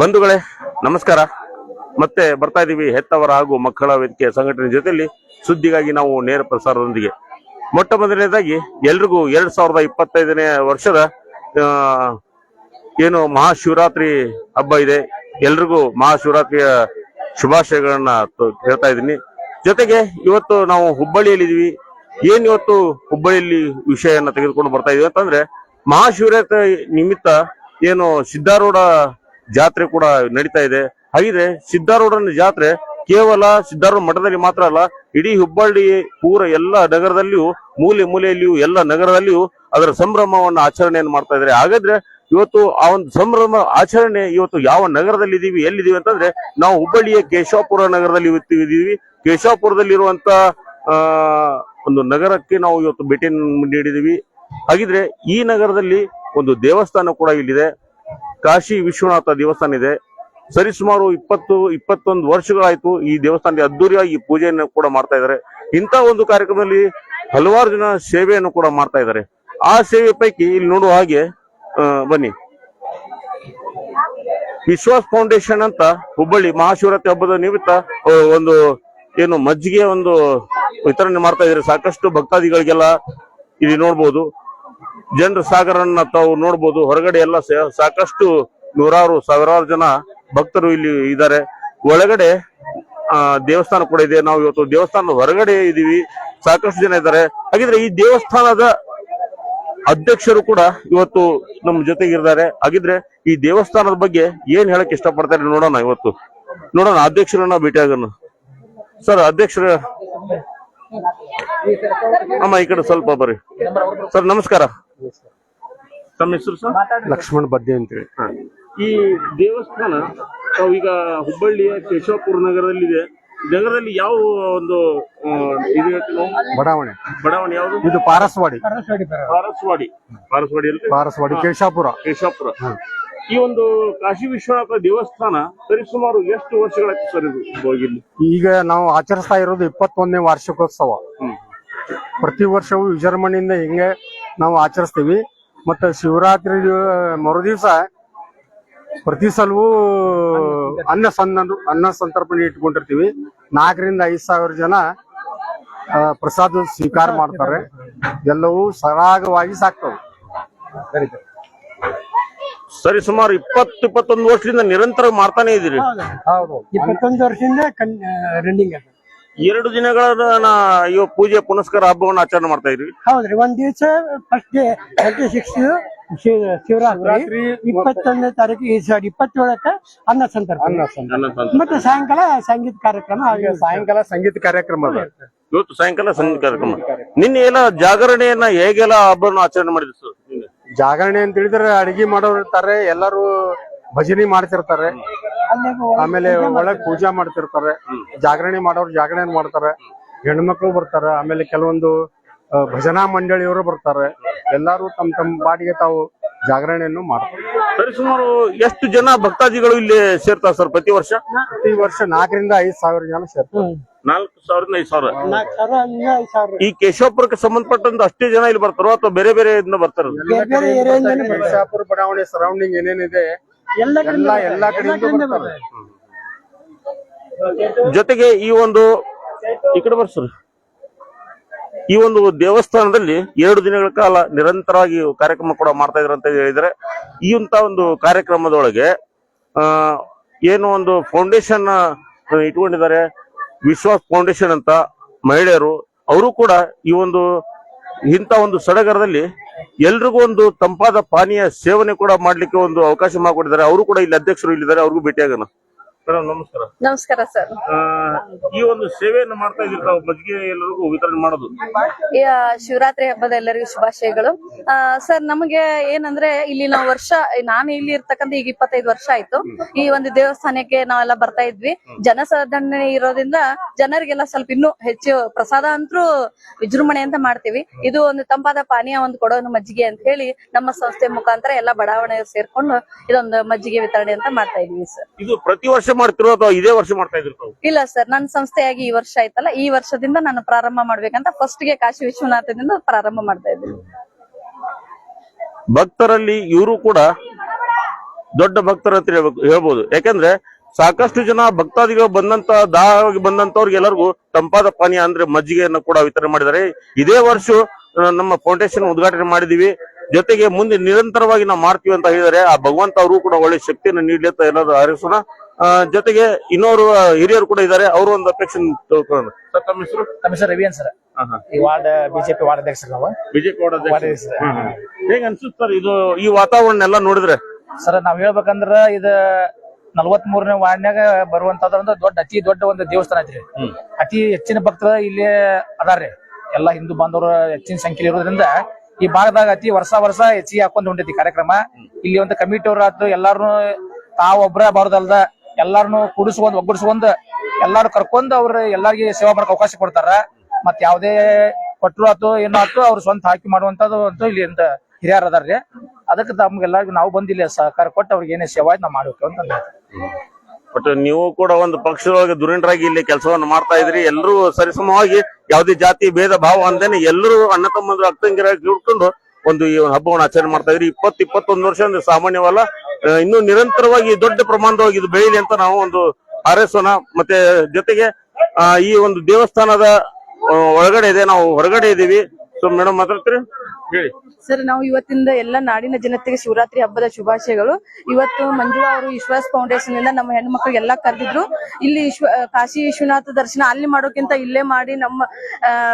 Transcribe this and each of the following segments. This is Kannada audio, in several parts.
ಬಂಧುಗಳೇ, ನಮಸ್ಕಾರ. ಮತ್ತೆ ಬರ್ತಾ ಇದೀವಿ ಹೆತ್ತವರ ಹಾಗೂ ಮಕ್ಕಳ ವೇದಿಕೆ ಸಂಘಟನೆ ಜೊತೆಯಲ್ಲಿ ಸುದ್ದಿಗಾಗಿ ನಾವು ನೇರ ಪ್ರಸಾರದೊಂದಿಗೆ. ಮೊಟ್ಟ ಮೊದಲನೇದಾಗಿ ಎಲ್ರಿಗೂ ಎರಡ್ ಸಾವಿರದ ಇಪ್ಪತ್ತೈದನೇ ವರ್ಷದ ಏನು ಮಹಾಶಿವರಾತ್ರಿ ಹಬ್ಬ ಇದೆ. ಎಲ್ರಿಗೂ ಮಹಾಶಿವರಾತ್ರಿಯ ಶುಭಾಶಯಗಳನ್ನ ಹೇಳ್ತಾ ಇದ್ದೀನಿ. ಜೊತೆಗೆ ಇವತ್ತು ನಾವು ಹುಬ್ಬಳ್ಳಿಯಲ್ಲಿದ್ದೀವಿ. ಏನ್ ಇವತ್ತು ಹುಬ್ಬಳ್ಳಿಯಲ್ಲಿ ವಿಷಯನ ತೆಗೆದುಕೊಂಡು ಬರ್ತಾ ಇದೀವಿ ಅಂತಂದ್ರೆ ಮಹಾಶಿವರಾತ್ರಿ ನಿಮಿತ್ತ ಏನು ಸಿದ್ಧಾರೂಢ ಜಾತ್ರೆ ಕೂಡ ನಡೀತಾ ಇದೆ. ಹಾಗಿದ್ರೆ ಸಿದ್ಧಾರೂಢನ ಜಾತ್ರೆ ಕೇವಲ ಸಿದ್ಧಾರೂಢ ಮಠದಲ್ಲಿ ಮಾತ್ರ ಅಲ್ಲ, ಇಡೀ ಹುಬ್ಬಳ್ಳಿ ಪೂರ ಎಲ್ಲ ನಗರದಲ್ಲಿಯೂ, ಮೂಲೆ ಮೂಲೆಯಲ್ಲಿಯೂ, ಎಲ್ಲ ನಗರದಲ್ಲಿಯೂ ಅದರ ಸಂಭ್ರಮವನ್ನು ಆಚರಣೆಯನ್ನು ಮಾಡ್ತಾ ಇದ್ದಾರೆ. ಹಾಗಾದ್ರೆ ಇವತ್ತು ಆ ಒಂದು ಸಂಭ್ರಮ ಆಚರಣೆ ಇವತ್ತು ಯಾವ ನಗರದಲ್ಲಿ ಇದೀವಿ ಎಲ್ಲಿದೀವಿ ಅಂತಂದ್ರೆ, ನಾವು ಹುಬ್ಬಳ್ಳಿಯ ಕೇಶವಪುರ ನಗರದಲ್ಲಿ ಇವತ್ತು ಇದೀವಿ ಕೇಶವಪುರದಲ್ಲಿರುವಂತ, ಆ, ಒಂದು ನಗರಕ್ಕೆ ನಾವು ಇವತ್ತು ಭೇಟಿ ನೀಡಿದೀವಿ ಹಾಗಿದ್ರೆ ಈ ನಗರದಲ್ಲಿ ಒಂದು ದೇವಸ್ಥಾನ ಕೂಡ ಇಲ್ಲಿದೆ. ಕಾಶಿ ವಿಶ್ವನಾಥ ದೇವಸ್ಥಾನ ಇದೆ. ಸರಿಸುಮಾರು ಇಪ್ಪತ್ತು, ಇಪ್ಪತ್ತೊಂದು ವರ್ಷಗಳಾಯ್ತು ಈ ದೇವಸ್ಥಾನದಲ್ಲಿ ಅದ್ದೂರಿಯಾಗಿ ಈ ಪೂಜೆಯನ್ನು ಕೂಡ ಮಾಡ್ತಾ ಇದ್ದಾರೆ. ಇಂಥ ಒಂದು ಕಾರ್ಯಕ್ರಮದಲ್ಲಿ ಹಲವಾರು ಜನ ಸೇವೆಯನ್ನು ಕೂಡ ಮಾಡ್ತಾ ಇದ್ದಾರೆ. ಆ ಸೇವೆ ಪೈಕಿ ಇಲ್ಲಿ ನೋಡುವ ಹಾಗೆ ಬನ್ನಿ. ವಿಶ್ವಾಸ್ ಫೌಂಡೇಶನ್ ಅಂತ ಹುಬ್ಬಳ್ಳಿ ಮಹಾಶಿವರಾತ್ರಿ ಹಬ್ಬದ ನಿಮಿತ್ತ ಒಂದು ಏನು ಮಜ್ಜಿಗೆ ಒಂದು ವಿತರಣೆ ಮಾಡ್ತಾ ಇದ್ದಾರೆ. ಸಾಕಷ್ಟು ಭಕ್ತಾದಿಗಳಿಗೆಲ್ಲ ಇಲ್ಲಿ ನೋಡ್ಬೋದು. ಜನರ ಸಾಗರನ್ನ ತಾವು ನೋಡ್ಬೋದು. ಹೊರಗಡೆ ಎಲ್ಲ ಸಾಕಷ್ಟು ನೂರಾರು ಸಾವಿರಾರು ಜನ ಭಕ್ತರು ಇಲ್ಲಿ ಇದ್ದಾರೆ. ಒಳಗಡೆ ದೇವಸ್ಥಾನ ಕೂಡ ಇದೆ. ನಾವು ಇವತ್ತು ದೇವಸ್ಥಾನದ ಹೊರಗಡೆ ಇದೀವಿ. ಸಾಕಷ್ಟು ಜನ ಇದ್ದಾರೆ. ಹಾಗಿದ್ರೆ ಈ ದೇವಸ್ಥಾನದ ಅಧ್ಯಕ್ಷರು ಕೂಡ ಇವತ್ತು ನಮ್ಮ ಜೊತೆಗಿದ್ದಾರೆ. ಹಾಗಿದ್ರೆ ಈ ದೇವಸ್ಥಾನದ ಬಗ್ಗೆ ಏನ್ ಹೇಳಕ್ ಇಷ್ಟಪಡ್ತಾರೆ ನೋಡೋಣ ಇವತ್ತು. ನೋಡೋಣ, ಅಧ್ಯಕ್ಷರನ್ನ ಭೇಟಿಯಾಗೋಣ ಸರ್, ಅಧ್ಯಕ್ಷರ, ಅಮ್ಮ, ಈ ಕಡೆ ಸ್ವಲ್ಪ ಬರ್ರಿ. ಸರ್, ನಮಸ್ಕಾರ. ತಮ್ಮ ಹೆಸರು ಸರ್? ಲಕ್ಷ್ಮಣ್ ಬದ್ದೆ ಅಂತೇಳಿ. ಹೇಳಿ ಈ ದೇವಸ್ಥಾನ ಈಗ ಹುಬ್ಬಳ್ಳಿಯ ಕೇಶವಪುರ ನಗರದಲ್ಲಿದೆ. ನಗರದಲ್ಲಿ ಯಾವ ಒಂದು ಆ, ಇದು ಹೇಳ್ತೀವಿ ನಾವು? ಬಡಾವಣೆ. ಬಡಾವಣೆ ಯಾವುದು? ಇದು ಪಾರಸವಾಡಿ. ಪಾರಸ್ವಾಡಿ ಪಾರಸ್ವಾಡಿ. ಅಲ್ಲಿ ಪಾರಸವಾಡಿ ಕೇಶಾಪುರ. ಕೇಶವಪುರ ಈ ಒಂದು ಕಾಶಿ ವಿಶ್ವನಾಥ ದೇವಸ್ಥಾನ ಸರಿಸುಮಾರು ಎಷ್ಟು ವರ್ಷಗಳ ಸರ್ ಇದು ಹೋಗಿಲ್ಲಿ ಈಗ ನಾವು ಆಚರಿಸ್ತಾ ಇರೋದು ಇಪ್ಪತ್ತೊಂದನೇ ವಾರ್ಷಿಕೋತ್ಸವ. ಹ್ಮ್. ಪ್ರತಿ ವರ್ಷವೂ ವಿಜೃಂಭಣೆಯಿಂದ ಹಿಂಗೆ ನಾವು ಆಚರಿಸ್ತೀವಿ. ಮತ್ತೆ ಶಿವರಾತ್ರಿ ಮರುದಿವಸ ಪ್ರತಿ ಸಲವೂ ಅನ್ನ ಸಂದ ಅನ್ನ ಸಂತರ್ಪಣೆ ಇಟ್ಕೊಂಡಿರ್ತೀವಿ. ನಾಲ್ಕರಿಂದ ಐದು ಸಾವಿರ ಜನ ಪ್ರಸಾದ ಸ್ವೀಕಾರ ಮಾಡ್ತಾರೆ. ಎಲ್ಲವೂ ಸರಾಗವಾಗಿ ಸಾಕ್ತವೆ. ಸರಿ ಸುಮಾರು ಇಪ್ಪತ್ತು ಇಪ್ಪತ್ತೊಂದು ವರ್ಷದಿಂದ ನಿರಂತರ ಮಾಡ್ತಾನೆ ಇದೀರಿ ಹೌದು. ಇಪ್ಪತ್ತೊಂದು ವರ್ಷದಿಂದ ರನ್ನಿಂಗ್ ಅದು ಎರಡು ದಿನಗಳ ಇವ ಪೂಜೆ ಪುನಸ್ಕಾರ ಹಬ್ಬವನ್ನು ಆಚರಣೆ ಮಾಡ್ತಾ ಇದ್ರಿ ಹೌದ್ರಿ ಒಂದ್ ದಿವಸ first day twenty six Shivaratri ಇಪ್ಪತ್ತೊಂದನೇ ತಾರೀಕು ಈ ಸಾರಿ ಇಪ್ಪತ್ತೇಳಕ್ಕ ಅನ್ನ ಸಂತರ್ಪಣೆ. ಮತ್ತೆ ಸಾಯಂಕಾಲ ಸಂಗೀತ ಕಾರ್ಯಕ್ರಮ ಆಗಿ ಸಾಯಂಕಾಲ ಸಂಗೀತ ಕಾರ್ಯಕ್ರಮ ಅದ. ಇವತ್ತು ಸಾಯಂಕಾಲ ಸಂಗೀತ ಕಾರ್ಯಕ್ರಮ. ನಿನ್ನೆ ಎಲ್ಲ ಜಾಗರಣೆಯನ್ನ ಹೇಗೆಲ್ಲ ಹಬ್ಬವನ್ನು ಆಚರಣೆ ಮಾಡಿದ್ರು ಸರ್? ಜಾಗರಣೆ ಅಂತ ಹೇಳಿದ್ರೆ ಅಡಿಗೆ ಮಾಡೋರು ಇರ್ತಾರೆ ಎಲ್ಲರೂ ಭಜನೆ ಮಾಡ್ತಿರ್ತಾರೆ. ಆಮೇಲೆ ಒಳಗ್ ಪೂಜಾ ಮಾಡ್ತಿರ್ತಾರೆ. ಜಾಗರಣೆ ಮಾಡೋರು ಜಾಗರಣೆ ಮಾಡ್ತಾರೆ. ಹೆಣ್ಮಕ್ಳು ಬರ್ತಾರೆ. ಆಮೇಲೆ ಕೆಲವೊಂದು ಭಜನಾ ಮಂಡಳಿಯವರು ಬರ್ತಾರೆ. ಎಲ್ಲಾರು ತಮ್ಮ ತಮ್ಮ ಬಾಡಿಗೆ ತಾವು ಜಾಗರಣೆಯನ್ನು ಮಾಡ್ತಾರೆ. ಸರಿ ಸುಮಾರು ಎಷ್ಟು ಜನ ಭಕ್ತಾದಿಗಳು ಇಲ್ಲಿ ಸೇರ್ತಾರೆ ಸರ್ ಪ್ರತಿ ವರ್ಷ? ಪ್ರತಿ ವರ್ಷ ನಾಲ್ಕರಿಂದ ಐದ್ ಸಾವಿರ ಜನ ಸೇರ್ತಾರೆ. ನಾಲ್ಕು ಸಾವಿರದಿಂದ ಐದು ಸಾವಿರ. ಈ ಕೇಶವಪುರಕ್ಕೆ ಸಂಬಂಧಪಟ್ಟಂತ ಅಷ್ಟೇ ಜನ ಇಲ್ಲಿ ಬರ್ತಾರೋ ಅಥವಾ ಬೇರೆ ಬೇರೆ ಇದನ್ನ ಬರ್ತಾರ. ಬಿಜಾಪುರ ಬಡಾವಣೆ ಸರೌಂಡಿಂಗ್ ಏನೇನಿದೆ ಎಲ್ಲ ಎಲ್ಲ ಎಲ್ಲಾ ಕಡೆಯಿಂದ ಬರ್ತಾರೆ ಜೊತೆಗೆ ಈ ಒಂದು ಈ ಕಡೆ ಬರ್ರಿ ಈ ಒಂದು ದೇವಸ್ಥಾನದಲ್ಲಿ ಎರಡು ದಿನಗಳ ಕಾಲ ನಿರಂತರವಾಗಿ ಕಾರ್ಯಕ್ರಮ ಕೂಡ ಮಾಡ್ತಾ ಇದ್ರು ಅಂತ ಹೇಳಿದ್ರೆ ಈ ಅಂತ ಒಂದು ಕಾರ್ಯಕ್ರಮದೊಳಗೆ ಆ ಏನು ಒಂದು ಫೌಂಡೇಶನ್ ಇಟ್ಕೊಂಡಿದ್ದಾರೆ. ವಿಶ್ವಾಸ್ ಫೌಂಡೇಶನ್ ಅಂತ ಮಹಿಳೆಯರು ಅವರು ಕೂಡ ಈ ಒಂದು ಇಂಥ ಒಂದು ಸಡಗರದಲ್ಲಿ ಎಲ್ರಿಗೂ ಒಂದು ತಂಪಾದ ಪಾನೀಯ ಸೇವನೆ ಕೂಡ ಮಾಡ್ಲಿಕ್ಕೆ ಒಂದು ಅವಕಾಶ ಮಾಡಿಕೊಟ್ಟಿದ್ದಾರೆ. ಅವರು ಕೂಡ ಇಲ್ಲಿ ಅಧ್ಯಕ್ಷರು ಇಲ್ಲಿದ್ದಾರೆ. ಅವ್ರಿಗೂ ಭೇಟಿಯಾಗೋಣ. ಮೇಡಮ್ ನಮಸ್ಕಾರ. ನಮಸ್ಕಾರ ಸರ್. ಆ, ಈ ಒಂದು ಸೇವೆಯನ್ನು ಮಾಡ್ತಾ ಇದ್ದೀರಿ ತಾವು ಮಜ್ಜಿಗೆ ಎಲ್ಲರಿಗೂ ವಿತರಣೆ ಮಾಡೋದು? ಈ, ಆ, ಶಿವರಾತ್ರಿ ಹಬ್ಬದ ಎಲ್ಲರಿಗೂ ಶುಭಾಶಯಗಳು. ಆ, ಸರ್ ನಮಗೆ ಏನಂದ್ರೆ ಇಲ್ಲಿ ನಾವು ವರ್ಷ ನಾನು ಇಲ್ಲಿ ಇರ್ತಕ್ಕಂಥ ಈಗ ಇಪ್ಪತ್ತೈದು ವರ್ಷ ಆಯ್ತು. ಈ ಒಂದು ದೇವಸ್ಥಾನಕ್ಕೆ ನಾವೆಲ್ಲ ಬರ್ತಾ ಇದ್ವಿ. ಜನಸಂದಣಿ ಇರೋದ್ರಿಂದ ಜನರಿಗೆಲ್ಲ ಸ್ವಲ್ಪ ಇನ್ನೂ ಹೆಚ್ಚು ಪ್ರಸಾದ ಅಂತೂ ವಿಜೃಂಭಣೆ ಅಂತ ಮಾಡ್ತೀವಿ. ಇದು ಒಂದು ತಂಪಾದ ಪಾನೀಯ ಒಂದು ಕೊಡೋ ಒಂದು ಮಜ್ಜಿಗೆ ಅಂತ ಹೇಳಿ ನಮ್ಮ ಸಂಸ್ಥೆ ಮುಖಾಂತರ ಎಲ್ಲ ಬಡಾವಣೆ ಸೇರ್ಕೊಂಡು ಇದೊಂದು ಮಜ್ಜಿಗೆ ವಿತರಣೆ ಅಂತ ಮಾಡ್ತಾ ಇದೀವಿ ಸರ್. ಇದು ಪ್ರತಿ ವರ್ಷ ಮಾಡ್ತಿರೋ ಅಥವಾ ಇದೇ ವರ್ಷ ಮಾಡ್ತಾ ಇದ್ರು ತಾವು? ಇಲ್ಲ ಸರ್ ನನ್ನ ಸಂಸ್ಥೆಯಾಗಿ ಈ ವರ್ಷ ಆಯ್ತಲ್ಲ ಈ ವರ್ಷದಿಂದ ನಾನು ಪ್ರಾರಂಭ ಮಾಡ್ಬೇಕಂತ ಫಸ್ಟ್ಗೆ ಕಾಶಿ ವಿಶ್ವನಾಥದಿಂದ ಪ್ರಾರಂಭ ಮಾಡ್ತಾ ಇದ್ದೀನಿ. ಭಕ್ತರಲ್ಲಿ ಇವರು ಕೂಡ ದೊಡ್ಡ ಭಕ್ತರ ಹತ್ರ ಹೇಳ್ಬೇಕು ಹೇಳ್ಬೋದು. ಯಾಕಂದ್ರೆ ಸಾಕಷ್ಟು ಜನ ಭಕ್ತಾದಿಗಳು ಬಂದಂತ ದಾಹವಾಗಿ ಬಂದಂತವ್ರಿಗೆ ಎಲ್ಲರಿಗೂ ತಂಪಾದ ಪಾನೀಯ ಅಂದ್ರೆ ಮಜ್ಜಿಗೆಯನ್ನು ಕೂಡ ವಿತರಣೆ ಮಾಡಿದ್ದಾರೆ. ಇದೇ ವರ್ಷ ನಮ್ಮ ಫೌಂಡೇಶನ್ ಉದ್ಘಾಟನೆ ಮಾಡಿದೀವಿ ಜೊತೆಗೆ ಮುಂದೆ ನಿರಂತರವಾಗಿ ನಾವು ಮಾಡ್ತೀವಿ ಅಂತ ಹೇಳಿದರೆ ಆ ಭಗವಂತ ಅವರು ಕೂಡ ಒಳ್ಳೆ ಶಕ್ತಿಯನ್ನು ನೀಡಲಿ ಅಂತ ಎಲ್ಲರೂ ಹಾರೈಸೋಣ ಜೊತೆಗೆ ಇನ್ನೋರು ಹಿರಿಯರು ಕೂಡ ಇದ್ದಾರೆ. ಅವರು ಒಂದು ಅಪೇಕ್ಷೆ ತಿಳ್ಕೊಳ್ಳೋಣ. ಸರ್ ತಮ್ಮ ಹೆಸರು? ರವಿ ಸರ್. ಈ ವಾರ್ಡ್ ಬಿಜೆಪಿ ವಾರ್ಡ್ ಅಧ್ಯಕ್ಷರು ನಾವು. ಬಿಜೆಪಿ ವಾರ್ಡ್ ಅಧ್ಯಕ್ಷ ಹೇಗೆ ಅನ್ಸುತ್ತೆ ಸರ್ ಇದು ಈ ವಾತಾವರಣ ಎಲ್ಲ ನೋಡಿದ್ರೆ? ಸರ್ ನಾವ್ ಹೇಳ್ಬೇಕಂದ್ರ ಇದ ನಲವತ್ ಮೂರನೇ ವಾರ್ಡ್ನ್ಯಾಗ ಬರುವಂತದ್ರ ದೊಡ್ಡ ಅತಿ ದೊಡ್ಡ ಒಂದು ದೇವಸ್ಥಾನ ಐತ್ರಿ. ಅತಿ ಹೆಚ್ಚಿನ ಭಕ್ತರ ಇಲ್ಲಿ ಅದಾರ್ರಿ. ಎಲ್ಲಾ ಹಿಂದೂ ಬಾಂಧವರು ಹೆಚ್ಚಿನ ಸಂಖ್ಯೆ ಇರೋದ್ರಿಂದ ಈ ಭಾಗದಾಗ ಅತಿ ವರ್ಷ ವರ್ಷ ಹೆಚ್ಚಿಗೆ ಹಾಕೊಂಡ್ ಹೊಂಟೈತಿ ಕಾರ್ಯಕ್ರಮ. ಇಲ್ಲಿ ಒಂದು ಕಮಿಟಿ ಅವ್ರ ಆತು ಎಲ್ಲಾರು ತಾವೊಬ್ಬರ ಒಬ್ರ ಬಾರದಲ್ದ ಎಲ್ಲಾರನು ಕೂಡಿಸ್ಕೊಂಡ್ ಒಗ್ಗೂಡಿಸ್ಕೊಂಡ್ ಎಲ್ಲಾರು ಕರ್ಕೊಂಡ್ ಅವ್ರ ಎಲ್ಲಾರ್ಗೆ ಸೇವಾ ಮಾಡಕ್ ಅವಕಾಶ ಕೊಡ್ತಾರ. ಮತ್ ಯಾವ್ದೇ ಕೊಟ್ರು ಆತು ಏನೋ ಆತು ಅವ್ರ ಸ್ವಂತ ಹಾಕಿ ಮಾಡುವಂತದ್ದು ಅಂತ ಇಲ್ಲಿ ಅಂತ ಹಿರಿಯರ್ ಅದಾರ್ರಿ ಅದಕ್ಕೆ ತಮ್ಗೆಲ್ಲರಿಗೂ ನಾವು ಬಂದಿಲ್ಲ ಸಹಕಾರ ಕೊಟ್ಟು ಅವ್ರಿಗೆ ಏನೇ ಸೇವಾ ಐತ್ ನಾವ್ ಮಾಡ್ಬೇಕು ಅಂತ. ಬಟ್ ನೀವು ಕೂಡ ಒಂದು ಪಕ್ಷದೊಳಗೆ ದುರೀಣರಾಗಿ ಇಲ್ಲಿ ಕೆಲಸವನ್ನು ಮಾಡ್ತಾ ಇದ್ರಿ. ಎಲ್ಲರೂ ಸರಿಸಮವಾಗಿ ಯಾವುದೇ ಜಾತಿ, ಭೇದ, ಭಾವ ಅಂದೇನೆ ಎಲ್ಲರೂ ಅಣ್ಣ ತಮ್ಮಂದ್ರು ಅಕ್ಕಂಗಿರಾಗಿ ಇಟ್ಕೊಂಡು ಒಂದು ಈ ಹಬ್ಬವನ್ನು ಆಚರಣೆ ಮಾಡ್ತಾ ಇದ್ರಿ. ಇಪ್ಪತ್ತು ಇಪ್ಪತ್ತೊಂದು ವರ್ಷ ಅಂದ್ರೆ ಸಾಮಾನ್ಯವಲ್ಲ. ಇನ್ನೂ ನಿರಂತರವಾಗಿ ದೊಡ್ಡ ಪ್ರಮಾಣದೊಳಗೆ ಇದು ಬೆಳೀಲಿ ಅಂತ ನಾವು ಒಂದು ಹಾರೈಸೋಣ. ಮತ್ತೆ ಜೊತೆಗೆ ಈ ಒಂದು ದೇವಸ್ಥಾನದ ಒಳಗಡೆ ಇದೆ. ನಾವು ಹೊರಗಡೆ ಇದೀವಿ. ಸೊ ಮೇಡಮ್ ಮಾತಾಡ್ತೀರಿ? ಹೇಳಿ. ಸರ್, ನಾವು ಇವತ್ತಿಂದ ಎಲ್ಲ ನಾಡಿನ ಜನತೆಗೆ ಶಿವರಾತ್ರಿ ಹಬ್ಬದ ಶುಭಾಶಯಗಳು. ಇವತ್ತು ಮಂಜುಳಾ ಅವರು ವಿಶ್ವಾಸ್ ಫೌಂಡೇಶನ್ ಇಂದ ನಮ್ಮ ಹೆಣ್ಣು ಮಕ್ಕಳಿಗೆಲ್ಲ ಕರೆದಿದ್ರು. ಇಲ್ಲಿ ಕಾಶಿ ವಿಶ್ವನಾಥ ದರ್ಶನ ಅಲ್ಲಿ ಮಾಡೋಕ್ಕಿಂತ ಇಲ್ಲೇ ಮಾಡಿ ನಮ್ಮ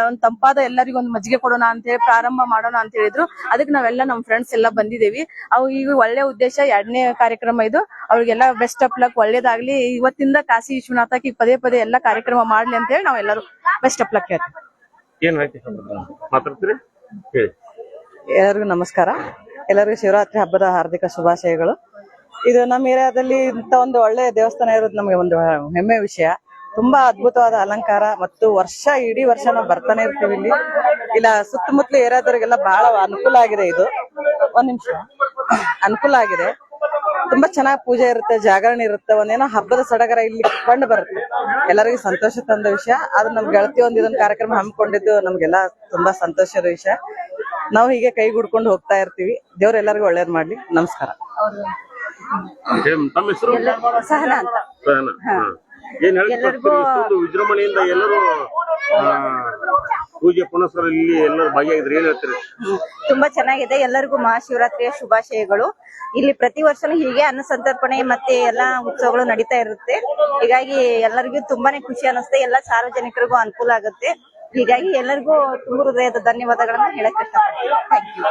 ಒಂದು ಒಂದ್ ತಂಪಾದ ಎಲ್ಲರಿಗೂ ಒಂದು ಮಜ್ಜಿಗೆ ಕೊಡೋಣ ಅಂತ ಹೇಳಿ, ಪ್ರಾರಂಭ ಮಾಡೋಣ ಅಂತ ಹೇಳಿದ್ರು. ಅದಕ್ಕೆ ನಾವೆಲ್ಲ ನಮ್ಮ ಫ್ರೆಂಡ್ಸ್ ಎಲ್ಲ ಬಂದಿದ್ದೇವೆ. ಅವು ಈಗ ಒಳ್ಳೆ ಉದ್ದೇಶ, ಎರಡನೇ ಕಾರ್ಯಕ್ರಮ ಇದು. ಅವ್ರಿಗೆಲ್ಲ ಬೆಸ್ಟ್ ಆಫ್ ಲಕ್ ಒಳ್ಳೇದಾಗ್ಲಿ. ಇವತ್ತಿಂದ ಕಾಶಿ ವಿಶ್ವನಾಥಕ್ಕೆ ಪದೇ ಪದೇ ಎಲ್ಲ ಕಾರ್ಯಕ್ರಮ ಮಾಡ್ಲಿ ಅಂತ ಹೇಳಿ ನಾವೆಲ್ಲರೂ ಬೆಸ್ಟ್ ಆಫ್ ಲಕ್ ಹೇಳ್ತೀವಿ. ಏನ್ ಮಾತಾಡ್ತೀರಿ? ಹೇಳಿ. ಎಲ್ಲರಿಗೂ ನಮಸ್ಕಾರ. ಎಲ್ಲರಿಗೂ ಶಿವರಾತ್ರಿ ಹಬ್ಬದ ಹಾರ್ದಿಕ ಶುಭಾಶಯಗಳು. ಇದು ನಮ್ಮ ಏರಿಯಾದಲ್ಲಿ ಇಂಥ ಒಂದು ಒಳ್ಳೆ ದೇವಸ್ಥಾನ ಇರೋದು ನಮಗೆ ಒಂದು ಹೆಮ್ಮೆ ವಿಷಯ. ತುಂಬಾ ಅದ್ಭುತವಾದ ಅಲಂಕಾರ ಮತ್ತು ವರ್ಷ, ಇಡೀ ವರ್ಷ ನಾವು ಬರ್ತಾನೆ ಇರ್ತೀವಿ ಇಲ್ಲಿ. ಇಲ್ಲ, ಸುತ್ತಮುತ್ತಲ ಏರಿಯಾದವರಿಗೆಲ್ಲ ಬಹಳ ಅನುಕೂಲ ಆಗಿದೆ ಇದು. ಒಂದ್ ನಿಮಿಷ. ಅನುಕೂಲ ಆಗಿದೆ. ತುಂಬಾ ಚೆನ್ನಾಗಿ ಪೂಜೆ ಇರುತ್ತೆ ಜಾಗರಣೆ ಇರುತ್ತೆ. ಒಂದೇನೋ ಹಬ್ಬದ ಸಡಗರ ಇಲ್ಲಿ ಕಂಡು ಬರುತ್ತೆ. ಎಲ್ಲರಿಗೂ ಸಂತೋಷ ತಂದ ವಿಷಯ. ಆದ್ರೆ ನಮ್ ಗೆಳತಿ ಒಂದ್ ಇದೊಂದು ಕಾರ್ಯಕ್ರಮ ಹಮ್ಮಿಕೊಂಡಿದ್ದು ನಮ್ಗೆಲ್ಲ ತುಂಬಾ ಸಂತೋಷದ ವಿಷಯ. ನಾವು ಹೀಗೆ ಕೈ ಗುಡ್ಕೊಂಡು ಹೋಗ್ತಾ ಇರ್ತೀವಿ. ದೇವ್ರ ಎಲ್ಲರಿಗೂ ಒಳ್ಳೇದ್ ಮಾಡ್ಲಿ. ನಮಸ್ಕಾರ. ಎಲ್ಲರಿಗೂ ಸಹನ ಅಂತ. ಏನ್ ವಿಜೃಂಭಣೆಯಿಂದ ಎಲ್ಲರೂ ಪೂಜೆ ಪುನಸ್ಕಾರ ಇಲ್ಲಿ ಎಲ್ಲರೂ ಭಾಗಿಯಾಗಿದ್ರೆ ಏನ್ ಹೇಳ್ತೀರಿ? ತುಂಬಾ ಚೆನ್ನಾಗಿದೆ. ಎಲ್ಲರಿಗೂ ಮಹಾಶಿವರಾತ್ರಿಯ ಶುಭಾಶಯಗಳು. ಇಲ್ಲಿ ಪ್ರತಿ ವರ್ಷನೂ ಹೀಗೆ ಅನ್ನ ಸಂತರ್ಪಣೆ ಮತ್ತೆ ಎಲ್ಲಾ ಉತ್ಸವಗಳು ನಡೀತಾ ಇರುತ್ತೆ. ಹೀಗಾಗಿ ಎಲ್ಲರಿಗೂ ತುಂಬಾನೇ ಖುಷಿ ಅನಿಸುತ್ತೆ ಎಲ್ಲ ಸಾರ್ವಜನಿಕರಿಗೂ ಅನುಕೂಲ ಆಗುತ್ತೆ. ಹೀಗಾಗಿ ಎಲ್ಲರಿಗೂ ತುಂಬ ಹೃದಯದ ಧನ್ಯವಾದಗಳನ್ನ ಹೇಳಕ್ ಇಷ್ಟಪಡ್ತೀನಿ. ಥ್ಯಾಂಕ್ ಯು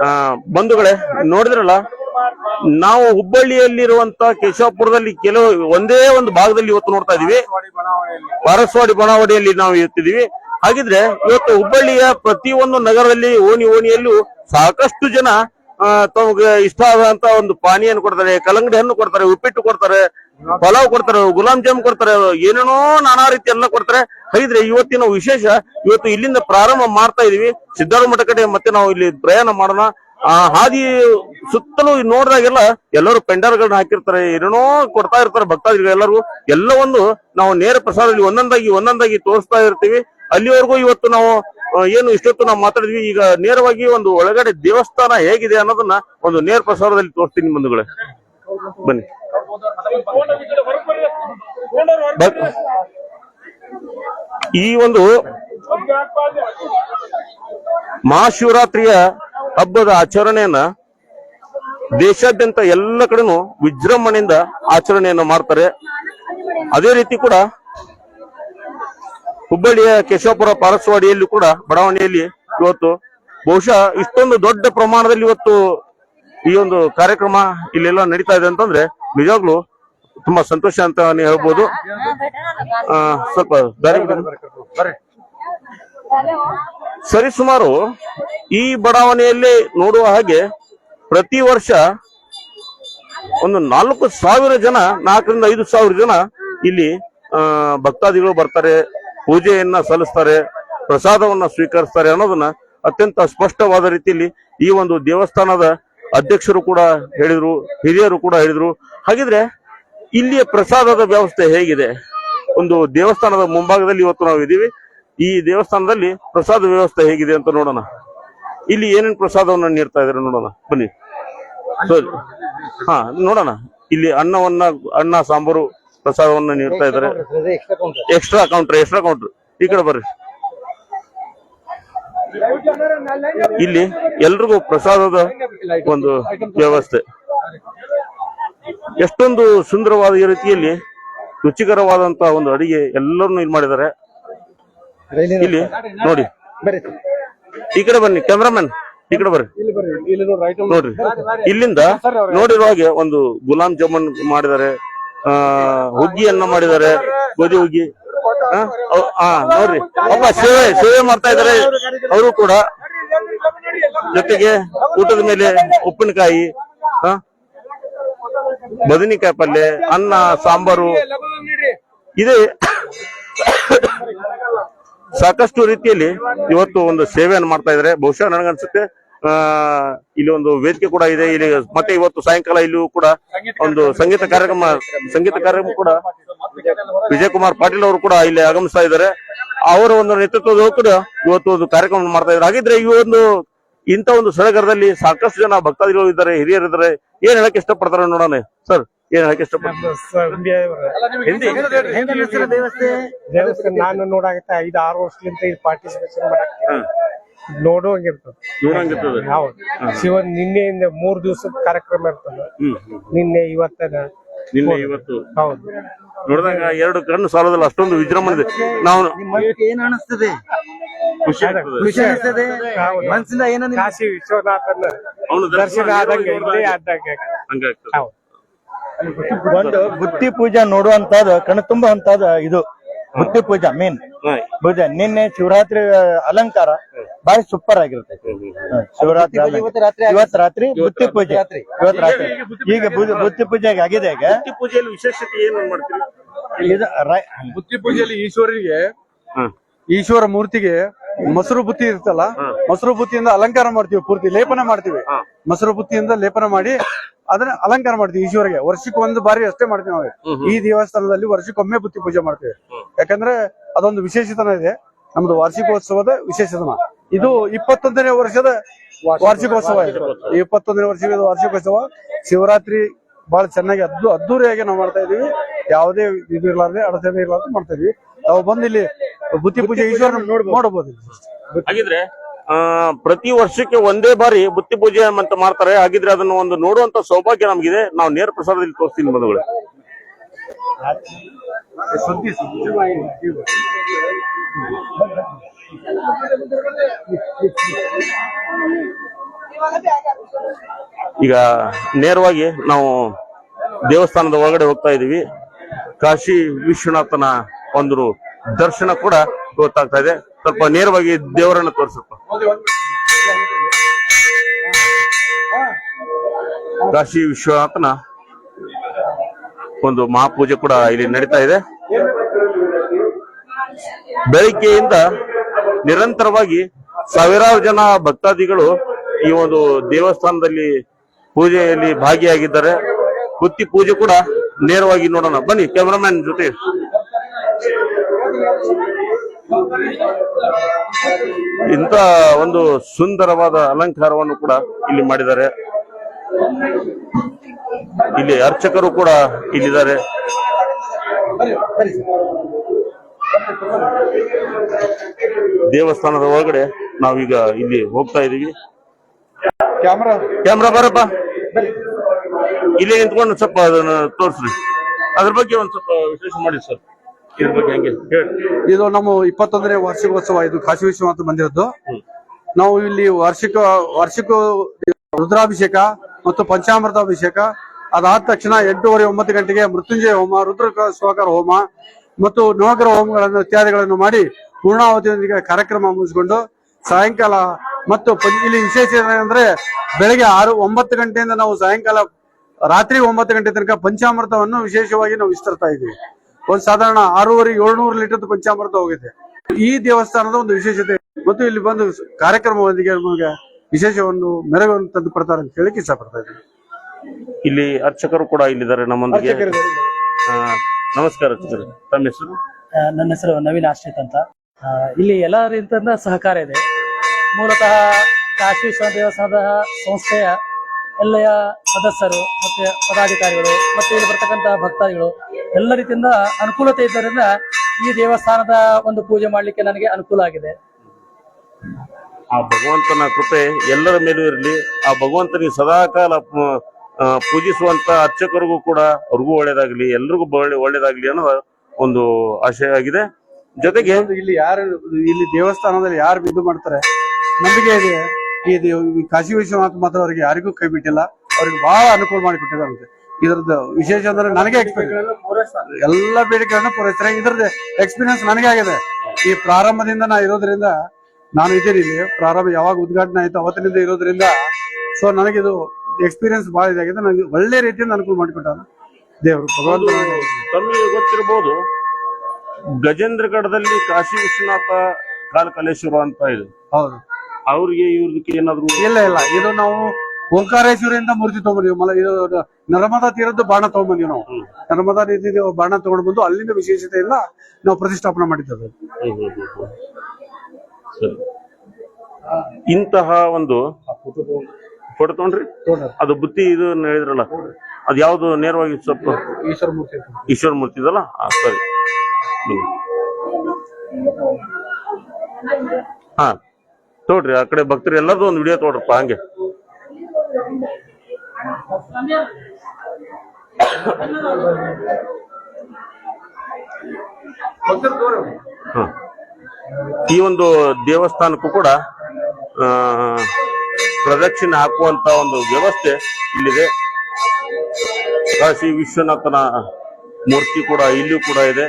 ಆ, ಬಂಧುಗಳೇ ನೋಡಿದ್ರಲ್ಲ ನಾವು ಹುಬ್ಬಳ್ಳಿಯಲ್ಲಿರುವಂತ ಕೇಶವಪುರದಲ್ಲಿ ಕೆಲವು ಒಂದೇ ಒಂದು ಭಾಗದಲ್ಲಿ ಇವತ್ತು ನೋಡ್ತಾ ಇದೀವಿ. ಪಾರಸ್ವಾಡಿ ಬಣಾವಳಿಯಲ್ಲಿ ನಾವು ಇರ್ತಿದೀವಿ. ಹಾಗಿದ್ರೆ ಇವತ್ತು ಹುಬ್ಬಳ್ಳಿಯ ಪ್ರತಿಯೊಂದು ನಗರದಲ್ಲಿ ಓಣಿ ಓಣಿಯಲ್ಲೂ ಸಾಕಷ್ಟು ಜನ ತಮಗೆ ಇಷ್ಟ ಆದಂತ ಒಂದು ಪಾನೀಯನ್ನು ಕೊಡ್ತಾರೆ ಕಲಂಗಡಿ ಹಣ್ಣು ಕೊಡ್ತಾರೆ, ಉಪ್ಪಿಟ್ಟು ಕೊಡ್ತಾರೆ, ಪಲಾವ್ ಕೊಡ್ತಾರೆ, ಗುಲಾಬ್ ಜಾಮ್ ಕೊಡ್ತಾರೆ, ಏನೇನೋ ನಾನಾ ರೀತಿ ಎಲ್ಲ ಕೊಡ್ತಾರೆ. ಹಾಗಿದ್ರೆ ಇವತ್ತಿನ ವಿಶೇಷ, ಇವತ್ತು ಇಲ್ಲಿಂದ ಪ್ರಾರಂಭ ಮಾಡ್ತಾ ಇದೀವಿ. ಸಿದ್ದಾರಮಠ ಮಠ ಕಡೆ ಮತ್ತೆ ನಾವು ಇಲ್ಲಿ ಪ್ರಯಾಣ ಮಾಡೋಣ. ಆ, ಹಾದಿ ಸುತ್ತಲೂ ನೋಡಿದಾಗೆಲ್ಲ ಎಲ್ಲರೂ ಪೆಂಡರ್ಗಳನ್ನ ಹಾಕಿರ್ತಾರೆ, ಏನೇನೋ ಕೊಡ್ತಾ ಇರ್ತಾರೆ ಭಕ್ತಾದಿಗಳು ಎಲ್ಲರಿಗೂ ಎಲ್ಲವನ್ನು ನಾವು ನೇರ ಪ್ರಸಾದದಲ್ಲಿ ಒಂದೊಂದಾಗಿ ಒಂದೊಂದಾಗಿ ತೋರಿಸ್ತಾ ಇರ್ತೀವಿ. ಅಲ್ಲಿವರೆಗೂ ಇವತ್ತು ನಾವು ಏನು ಇಷ್ಟೊತ್ತು ನಾವು ಮಾತಾಡಿದ್ವಿ. ಈಗ ನೇರವಾಗಿ ಒಂದು ಒಳಗಡೆ ದೇವಸ್ಥಾನ ಹೇಗಿದೆ ಅನ್ನೋದನ್ನ ಒಂದು ನೇರ ಪ್ರಸಾರದಲ್ಲಿ ತೋರಿಸ್ತೀನಿ ಬಂಧುಗಳೇ. ಬನ್ನಿ. ಈ ಒಂದು ಮಹಾಶಿವರಾತ್ರಿಯ ಹಬ್ಬದ ಆಚರಣೆಯನ್ನ ದೇಶಾದ್ಯಂತ ಎಲ್ಲ ಕಡೆನೂ ವಿಜೃಂಭಣೆಯಿಂದ ಆಚರಣೆಯನ್ನ ಮಾಡ್ತಾರೆ. ಅದೇ ರೀತಿ ಕೂಡ ಹುಬ್ಬಳ್ಳಿಯ ಕೇಶವಪುರ ಪಾರಸ್ವಾಡಿಯಲ್ಲಿ ಕೂಡ ಬಡಾವಣೆಯಲ್ಲಿ ಇವತ್ತು ಬಹುಶಃ ಇಷ್ಟೊಂದು ದೊಡ್ಡ ಪ್ರಮಾಣದಲ್ಲಿ ಇವತ್ತು ಈ ಒಂದು ಕಾರ್ಯಕ್ರಮ ಇಲ್ಲೆಲ್ಲ ನಡೀತಾ ಇದೆ ಅಂತಂದ್ರೆ ನಿಜವಾಗ್ಲು ತುಂಬಾ ಸಂತೋಷ ಅಂತ ಹೇಳ್ಬೋದು. ಸ್ವಲ್ಪ ಸರಿ, ಸುಮಾರು ಈ ಬಡಾವಣೆಯಲ್ಲಿ ನೋಡುವ ಹಾಗೆ ಪ್ರತಿ ವರ್ಷ ಒಂದು ನಾಲ್ಕು ಸಾವಿರ ಜನ, ನಾಲ್ಕರಿಂದ ಐದು ಸಾವಿರ ಜನ ಇಲ್ಲಿ ಭಕ್ತಾದಿಗಳು ಬರ್ತಾರೆ. ಪೂಜೆಯನ್ನ ಸಲ್ಲಿಸ್ತಾರೆ, ಪ್ರಸಾದವನ್ನ ಸ್ವೀಕರಿಸ್ತಾರೆ ಅನ್ನೋದನ್ನ ಅತ್ಯಂತ ಸ್ಪಷ್ಟವಾದ ರೀತಿಯಲ್ಲಿ ಈ ಒಂದು ದೇವಸ್ಥಾನದ ಅಧ್ಯಕ್ಷರು ಕೂಡ ಹೇಳಿದ್ರು, ಹಿರಿಯರು ಕೂಡ ಹೇಳಿದ್ರು. ಹಾಗಿದ್ರೆ ಇಲ್ಲಿಯ ಪ್ರಸಾದದ ವ್ಯವಸ್ಥೆ ಹೇಗಿದೆ? ಒಂದು ದೇವಸ್ಥಾನದ ಮುಂಭಾಗದಲ್ಲಿ ಇವತ್ತು ನಾವು ಇದ್ದೀವಿ ಈ ದೇವಸ್ಥಾನದಲ್ಲಿ ಪ್ರಸಾದ ವ್ಯವಸ್ಥೆ ಹೇಗಿದೆ ಅಂತ ನೋಡೋಣ. ಇಲ್ಲಿ ಏನೇನು ಪ್ರಸಾದವನ್ನ ನೀಡ್ತಾ ಇದಾರೆ ನೋಡೋಣ. ಬನ್ನಿ. ಸರಿ. ಹಾ, ನೋಡೋಣ. ಇಲ್ಲಿ ಅನ್ನವನ್ನ, ಅನ್ನ, ಸಾಂಬಾರು ಪ್ರಸಾದವನ್ನ ನೀಡ್ತಾ ಇದ್ದಾರೆ. ಎಕ್ಸ್ಟ್ರಾ ಕೌಂಟರ್ ಎಕ್ಸ್ಟ್ರಾ ಕೌಂಟ್ರ್ ಈ ಕಡೆ ಬರ್ರಿ. ಇಲ್ಲಿ ಎಲ್ರಿಗೂ ಪ್ರಸಾದದ ಒಂದು ವ್ಯವಸ್ಥೆ. ಎಷ್ಟೊಂದು ಸುಂದರವಾದ ಈ ರೀತಿಯಲ್ಲಿ ರುಚಿಕರವಾದಂತಹ ಒಂದು ಅಡಿಗೆ ಎಲ್ಲರನ್ನು ಇಲ್ಲಿ ಮಾಡಿದ್ದಾರೆ. ಇಲ್ಲಿ ನೋಡಿ. ಈ ಕಡೆ ಬನ್ನಿ ಕ್ಯಾಮ್ರಾಮನ್. ಈ ಕಡೆ ಬರ್ರಿ. ನೋಡ್ರಿ ಇಲ್ಲಿಂದ ನೋಡಿರೋ ಹಾಗೆ ಒಂದು ಗುಲಾಬ್ ಜಾಮೂನ್ ಮಾಡಿದ್ದಾರೆ. ಹುಗ್ಗಿಯನ್ನ ಮಾಡಿದ್ದಾರೆ. ಗೋಧಿ ಹುಗ್ಗಿ. ಹಾ ನೋಡ್ರಿ. ಒಬ್ಬ ಸೇವೆ ಸೇವೆ ಮಾಡ್ತಾ ಇದ್ದಾರೆ. ಅವರು ಕೂಡ ಜೊತೆಗೆ ಊಟದ ಮೇಲೆ ಉಪ್ಪಿನಕಾಯಿ ಬದನೆಕಾಯಿ ಪಲ್ಯ, ಅನ್ನ, ಸಾಂಬಾರು. ಇದೆ. ಸಾಕಷ್ಟು ರೀತಿಯಲ್ಲಿ ಇವತ್ತು ಒಂದು ಸೇವೆಯನ್ನು ಮಾಡ್ತಾ ಇದ್ದಾರೆ. ಬಹುಶಃ ನನಗನ್ಸುತ್ತೆ ಇಲ್ಲಿ ಒಂದು ವೇದಿಕೆ ಕೂಡ ಇದೆ. ಇಲ್ಲಿ ಮತ್ತೆ ಇವತ್ತು ಸಾಯಂಕಾಲ ಇಲ್ಲಿಯೂ ಕೂಡ ಒಂದು ಸಂಗೀತ ಕಾರ್ಯಕ್ರಮ ಸಂಗೀತ ಕಾರ್ಯಕ್ರಮ ಕೂಡ ವಿಜಯ್ ಕುಮಾರ್ ಪಾಟೀಲ್ ಅವರು ಕೂಡ ಇಲ್ಲಿ ಆಗಮಿಸ್ತಾ ಇದ್ದಾರೆ. ಅವರ ಒಂದು ನೇತೃತ್ವದ ಕೂಡ ಇವತ್ತು ಒಂದು ಕಾರ್ಯಕ್ರಮ ಮಾಡ್ತಾ ಇದ್ದಾರೆ. ಹಾಗಿದ್ರೆ ಈ ಒಂದು ಇಂತ ಒಂದು ಸಡಗರದಲ್ಲಿ ಸಾಕಷ್ಟು ಜನ ಭಕ್ತಾದಿಗಳು ಇದ್ದಾರೆ ಹಿರಿಯರಿದ್ದಾರೆ ಏನ್ ಹೇಳಕ್ ಇಷ್ಟಪಡ್ತಾರೆ ನೋಡೋಣ. ಸರ್ ಏನ್ ಹೇಳಕ್ ಇಷ್ಟಪಡ್ತಾರೆ? ನಾನು ನೋಡಾಗತ್ತೆ ಐದು ಆರು ವರ್ಷದಿಂದ ಪಾರ್ಟಿಸಿಪೇಷನ್ ಪಾರ್ಟಿಸಿಪೇಷನ್ ನೋಡುವಂಗಿರ್ತದೆ ನೋಡಂಗಿರ್ತದೆ ಹೌದು. ಶಿವನ್ ನಿನ್ನೆಯಿಂದ ಮೂರ್ ದಿವಸದ ಕಾರ್ಯಕ್ರಮ ಇರ್ತದೆ. ಹ್ಮ್ ಹ್ಮ್. ನಿನ್ನೆ ಇವತ್ತನ ನಿನ್ನೆ ಇವತ್ತು. ಹೌದು. ನೋಡಿದಾಗ ಎರಡು ಕಣ್ಣು ಸಾಲದಲ್ಲಿ ಅಷ್ಟೊಂದು ವಿಜೃಂಭಣೆ ನಾವು ನಾವು ಏನ್ ಅನಿಸ್ತದೆ? ಖುಷಿ ಆಗ್ತದೆ. ಖುಷಿ ಅನಿಸ್ತದೆ ಹೌದು. ಮನ್ಸಿಂದ ಏನೋ ನಿಮ್ಗೆ ಕಾಶಿ ವಿಶ್ವನಾಥನ ಅವನು ದರ್ಶನ ಆದಂಗೆ ಇಲ್ಲೇ ಆದಂಗೆ ಹಂಗಾಗ್ತದೆ. ಹೌದು. ಒಂದು ಬುತ್ತಿ ಪೂಜೆ ನೋಡುವಂತದ್ದು ತುಂಬ ಅಂತಾದ ಇದು. ಬುತ್ತಿ ಪೂಜಾ ಮೇನ್ ಹಾ. ಪೂಜೆ. ನಿನ್ನೆ ಶಿವರಾತ್ರಿ ಅಲಂಕಾರ ಬಾರಿ ಸೂಪರ್ ಆಗಿರುತ್ತೆ. ಶಿವರಾತ್ರಿ ಇವತ್ ಇವತ್ತು ರಾತ್ರಿ ಬುತ್ತಿ ಪೂಜೆ. ಇವತ್ ರಾತ್ರಿ. ಈಗ ಬುದ್ಧಿ ಬುತ್ತಿ ಪೂಜೆಗೆ ಆಗಿದೆ ಈಗ. ಪೂಜೆಯಲ್ಲಿ ವಿಶೇಷತೆ ಏನು ಮಾಡ್ತೀವಿ ಬುದ್ಧಿ ರೈ- ಬುತ್ತಿ ಪೂಜೆಯಲ್ಲಿ ಈಶ್ವರಿಗೆ. ಈಶ್ವರ ಮೂರ್ತಿಗೆ ಮೊಸರು ಬುತ್ತಿ ಇರ್ತಲ್ಲ ಮೊಸರು ಬುತ್ತಿಯಿಂದ ಅಲಂಕಾರ ಮಾಡ್ತೀವಿ ಪೂರ್ತಿ ಲೇಪನ ಮಾಡ್ತೀವಿ. ಮೊಸರು ಬುತ್ತಿಯಿಂದ ಲೇಪನ ಮಾಡಿ ಅದನ್ನ ಅಲಂಕಾರ ಮಾಡ್ತೀವಿ ಈಶ್ವರಿಗೆ. ವರ್ಷಕ್ಕೆ ಒಂದು ಬಾರಿ ಅಷ್ಟೇ ಮಾಡ್ತೀವಿ ನಾವು. ಈ ದೇವಸ್ಥಾನದಲ್ಲಿ ವರ್ಷಕ್ಕೊಮ್ಮೆ ಬುತ್ತಿ ಪೂಜೆ ಮಾಡ್ತೀವಿ. ಯಾಕಂದ್ರೆ ಅದೊಂದು ವಿಶೇಷತನ ಇದೆ. ನಮ್ದು ವಾರ್ಷಿಕೋತ್ಸವದ ವಿಶೇಷತನ. ಇದು ಇಪ್ಪತ್ತೊಂದನೇ ವರ್ಷದ ವಾರ್ಷಿಕೋತ್ಸವ ಇದು. ಇಪ್ಪತ್ತೊಂದನೇ ವರ್ಷದ ವಾರ್ಷಿಕೋತ್ಸವ. ಶಿವರಾತ್ರಿ ಬಹಳ ಚೆನ್ನಾಗಿ ಅದ್ದು ಅದ್ದೂರಿಯಾಗಿ ನಾವು ಮಾಡ್ತಾ ಇದೀವಿ. ಯಾವುದೇ ಇದು ಇರ್ಲಾರ್ದೆ ಅಡಚಣೆ ಇರ್ಲಾರ್ದೆ ಮಾಡ್ತಾ ಇದೀವಿ. ನಾವು ಬಂದು ಇಲ್ಲಿ ಬುತ್ತಿ ಪೂಜೆ ಈಶ್ವರ ನೋಡಬಹುದು ಹಾಗಿದ್ರೆ ಆ ಪ್ರತಿ ವರ್ಷಕ್ಕೆ ಒಂದೇ ಬಾರಿ ಬುತ್ತಿ ಪೂಜೆ ಅಂತ ಮಾಡ್ತಾರೆ. ಹಾಗಿದ್ರೆ ಅದನ್ನ ಒಂದು ನೋಡುವಂತ ಸೌಭಾಗ್ಯ ನಮಗಿದೆ. ನಾವು ನೇರ ಪ್ರಸಾರದಲ್ಲಿ ತೋರಿಸ್ತೀನಿ ಬಂಧುಗಳೇ. ಈಗ ನೇರವಾಗಿ ನಾವು ದೇವಸ್ಥಾನದ ಒಳಗಡೆ ಹೋಗ್ತಾ ಇದೀವಿ ಕಾಶಿ ವಿಶ್ವನಾಥನ ಒಂದು ದರ್ಶನ ಕೂಡ ಗೊತ್ತಾಗ್ತಾ ಇದೆ. ಸ್ವಲ್ಪ ನೇರವಾಗಿ ದೇವರನ್ನ ತೋರಿಸಪ್ಪ. ಕಾಶಿ ವಿಶ್ವನಾಥನ ಒಂದು ಮಹಾಪೂಜೆ ಕೂಡ ಇಲ್ಲಿ ನಡೀತಾ ಇದೆ. ಬೆಳಿಗ್ಗೆಯಿಂದ ನಿರಂತರವಾಗಿ ಸಾವಿರಾರು ಜನ ಭಕ್ತಾದಿಗಳು ಈ ಒಂದು ದೇವಸ್ಥಾನದಲ್ಲಿ ಪೂಜೆಯಲ್ಲಿ ಭಾಗಿಯಾಗಿದ್ದಾರೆ. ಕುತ್ತಿ ಪೂಜೆ ಕೂಡ ನೇರವಾಗಿ ನೋಡೋಣ. ಬನ್ನಿ, ಕ್ಯಾಮ್ರಾಮನ್ ಜೊತೆ. ಇಂತ ಒಂದು ಸುಂದರವಾದ ಅಲಂಕಾರವನ್ನು ಕೂಡ ಇಲ್ಲಿ ಮಾಡಿದ್ದಾರೆ. ಇಲ್ಲಿ ಅರ್ಚಕರು ಕೂಡ ಇಲ್ಲಿದ್ದಾರೆ. ದೇವಸ್ಥಾನದ ಒಳಗಡೆ ನಾವೀಗ ಇಲ್ಲಿ ಹೋಗ್ತಾ ಇದೀವಿ ಕ್ಯಾಮ್ರಾ. ಕ್ಯಾಮ್ರಾ ಬರಪ್ಪ. ಇಲ್ಲಿ ನಿಂತ್ಕೊಂಡು ಸ್ವಲ್ಪ ಅದನ್ನ ತೋರಿಸ್ರಿ. ಅದ್ರ ಬಗ್ಗೆ ಒಂದ್ ಸ್ವಲ್ಪ ವಿಶೇಷ ಮಾಡಿ ಸರ್. ಇದ್ರ ಬಗ್ಗೆ ಹಂಗೆ. ಹೇಳಿ. ಇದು ನಮ್ಮ ಇಪ್ಪತ್ತೊಂದನೇ ವಾರ್ಷಿಕೋತ್ಸವ. ಇದು ಕಾಶಿ ವಿಶ್ವನಾಥ ಮಂದಿರದ್ದು ನಾವು ಇಲ್ಲಿ ವಾರ್ಷಿಕ ವಾರ್ಷಿಕ ರುದ್ರಾಭಿಷೇಕ ಮತ್ತು ಪಂಚಾಮೃತ ಅಭಿಷೇಕ ಅದಾದ ತಕ್ಷಣ ಎಂಟೂವರೆ ಒಂಬತ್ತು ಗಂಟೆಗೆ ಮೃತ್ಯುಂಜಯ ಹೋಮ ರುದ್ರ ಸ್ವಾಗರ ಹೋಮ ಮತ್ತು ನವಗ್ರಹ ಹೋಮಗಳನ್ನು ಇತ್ಯಾದಿಗಳನ್ನು ಮಾಡಿ ಪೂರ್ಣಾವಧಿಯೊಂದಿಗೆ ಕಾರ್ಯಕ್ರಮ ಮುಗಿಸಿಕೊಂಡು ಸಾಯಂಕಾಲ ಮತ್ತು ಇಲ್ಲಿ ವಿಶೇಷ ಏನಂದ್ರೆ ಬೆಳಗ್ಗೆ ಆರು ಒಂಬತ್ತು ಗಂಟೆಯಿಂದ ನಾವು ಸಾಯಂಕಾಲ ರಾತ್ರಿ ಒಂಬತ್ತು ಗಂಟೆ ತನಕ ಪಂಚಾಮೃತವನ್ನು ವಿಶೇಷವಾಗಿ ನಾವು ವಿಸ್ತರಿಸ್ತಾ ಇದ್ದೀವಿ. ಒಂದು ಸಾಧಾರಣ ಆರೂವರೆ ಏಳ್ನೂರು ಲೀಟರ್ ಪಂಚಾಮೃತ ಹೋಗಿದೆ. ಈ ದೇವಸ್ಥಾನದ ಒಂದು ವಿಶೇಷತೆ ಮತ್ತು ಇಲ್ಲಿ ಬಂದು ಕಾರ್ಯಕ್ರಮದೊಂದಿಗೆ ನಮಗೆ ವಿಶೇಷ ಒಂದು ಮೆರಗನ್ನು ತಂದು ಕೊಡ್ತಾರೆ ಅಂತ ಹೇಳಕ್ ಇಷ್ಟಪಡ್ತಾ ಇದ್ದೀನಿ. ಇಲ್ಲಿ ಅರ್ಚಕರು ಕೂಡ ಇಲ್ಲಿದ್ದಾರೆ ನಮ್ಮೊಂದಿಗೆ. ನಮಸ್ಕಾರ ಅರ್ಚಕರು. ತಮ್ಮ ಹೆಸರು? ನನ್ನ ಹೆಸರು ನವೀನ್ ಆಶ್ರಿತ್ ಅಂತ. ಆ, ಇಲ್ಲಿ ಎಲ್ಲ ರೀತಿಯಿಂದ ಸಹಕಾರ ಇದೆ. ಮೂಲತಃ ಕಾಶಿ ವಿಶ್ವನಾಥ ದೇವಸ್ಥಾನದ ಸಂಸ್ಥೆಯ ಎಲ್ಲ ಸದಸ್ಯರು ಮತ್ತೆ ಪದಾಧಿಕಾರಿಗಳು ಮತ್ತೆ ಇಲ್ಲಿ ಬರ್ತಕ್ಕಂತಹ ಭಕ್ತಾದಿಗಳು ಎಲ್ಲ ರೀತಿಯಿಂದ ಅನುಕೂಲತೆ ಇದ್ದರಿಂದ ಈ ದೇವಸ್ಥಾನದ ಒಂದು ಪೂಜೆ ಮಾಡ್ಲಿಕ್ಕೆ ನನಗೆ ಅನುಕೂಲ ಆಗಿದೆ. ಆ ಭಗವಂತನ ಕೃಪೆ ಎಲ್ಲರ ಮೇಲೂ ಇರಲಿ. ಆ ಭಗವಂತನಿಗೆ ಸದಾಕಾಲ ಪೂಜಿಸುವಂತ ಅರ್ಚಕರಿಗೂ ಕೂಡ ಅವ್ರಿಗೂ ಒಳ್ಳೇದಾಗ್ಲಿ ಎಲ್ರಿಗೂ ಒಳ್ಳೆ ಒಳ್ಳೇದಾಗ್ಲಿ ಅನ್ನೋದು ಒಂದು ಆಶಯ ಆಗಿದೆ. ಜೊತೆಗೆ ಇಲ್ಲಿ ಯಾರು ಇಲ್ಲಿ ದೇವಸ್ಥಾನದಲ್ಲಿ ಯಾರು ಇದು ಮಾಡ್ತಾರೆ? ನಂಬಿಕೆ ಇದೆ. ಈ ದೇವ್- ಈ ಕಾಶಿ ವಿಶ್ವನಾಥ್ ಮಾತ್ರ ಅವರಿಗೆ ಯಾರಿಗೂ ಕೈ ಬಿಟ್ಟಿಲ್ಲ. ಅವ್ರಿಗೆ ಬಹಳ ಅನುಕೂಲ ಮಾಡಿಕೊಟ್ಟಿದ್ದಾರೆ ಇದ್ರದ್ದು ವಿಶೇಷ ಅಂದ್ರೆ ನನಗೆ ಎಕ್ಸ್ಪೀರಿಯನ್ಸ್ ಎಲ್ಲ ಬೇಡಿಕೆಗಳನ್ನ ಪೂರೈಸ್ತಾರೆ. ಇದ್ರದ್ದು ಎಕ್ಸ್ಪೀರಿಯನ್ಸ್ ನನಗೆ ಆಗಿದೆ. ಈ ಪ್ರಾರಂಭದಿಂದ ನಾ ಇರೋದ್ರಿಂದ ನಾನು ಇದ್ದೀನಿ ಇಲ್ಲಿ. ಪ್ರಾರಂಭ ಯಾವಾಗ ಉದ್ಘಾಟನೆ ಆಯ್ತು ಅವತ್ತಿನಿಂದ ಇರೋದ್ರಿಂದ ಸೊ ನನಗಿದು ಎಕ್ಸ್ಪೀರಿಯನ್ಸ್ ಬಹಳ ಇದಾಗಿದೆ. ನನಗೆ ಒಳ್ಳೆ ರೀತಿಯಿಂದ ಅನುಕೂಲ ಮಾಡಿಕೊಟ್ಟಾನ ದೇವರು. ಭಗವಂತ ತಮಗೆ ಗೊತ್ತಿರಬಹುದು ಗಜೇಂದ್ರಗಢದಲ್ಲಿ ಕಾಶಿ ವಿಶ್ವನಾಥ ಕಾಲಕಲೇಶ್ವರ ಅಂತ ಇದೆ. ಹೌದು. ಅವ್ರಿಗೆ ಇವ್ರಿಗೆ ಏನಾದ್ರು ಇಲ್ಲ ಇಲ್ಲ. ಇದು ನಾವು ಓಂಕಾರೇಶ್ವರಿಂದ ಮೂರ್ತಿ ತಗೊಂಡ್ಬಂದಿವಿ. ಮಲ ಇದು ನರ್ಮದಾ ತೀರದ್ದು ಬಾಣ ತಗೊಂಡ್ಬಂದಿವಿ ನಾವು. ನರ್ಮದಾ ರೀತಿ ಬಾಣ ತಗೊಂಡು ಬಂದು ಅಲ್ಲಿಂದ ವಿಶೇಷತೆಯಿಂದ ನಾವು ಪ್ರತಿಷ್ಠಾಪನೆ ಮಾಡಿದ್ದೇವೆ ಇಂತಹ ಒಂದು ಫೋಟೋ ತಗೊಂಡ್ರಿ? ಅದು ಬುತ್ತಿ ಇದು ಹೇಳಿದ್ರಲ್ಲ ಅದು ಯಾವ್ದು ನೇರವಾಗಿ ಸ್ವಲ್ಪ ಈಶ್ವರ ಮೂರ್ತಿ ಈಶ್ವರ ಮೂರ್ತಿ ಇದಲ್ಲ? ಸರಿ. ಹಾ ತೋಡ್ರಿ ಆ ಕಡೆ ಭಕ್ತರು ಎಲ್ಲರದು ಒಂದು ವಿಡಿಯೋ ತೋಡ್ರಪ್ಪ ಹಂಗೆ. ಹ. ಈ ಒಂದು ದೇವಸ್ಥಾನಕ್ಕೂ ಕೂಡ ಪ್ರದಕ್ಷಿಣೆ ಹಾಕುವಂತ ಒಂದು ವ್ಯವಸ್ಥೆ ಇಲ್ಲಿದೆ. ಕಾಶಿ ವಿಶ್ವನಾಥನ ಮೂರ್ತಿ ಕೂಡ ಇಲ್ಲಿಯೂ ಕೂಡ ಇದೆ.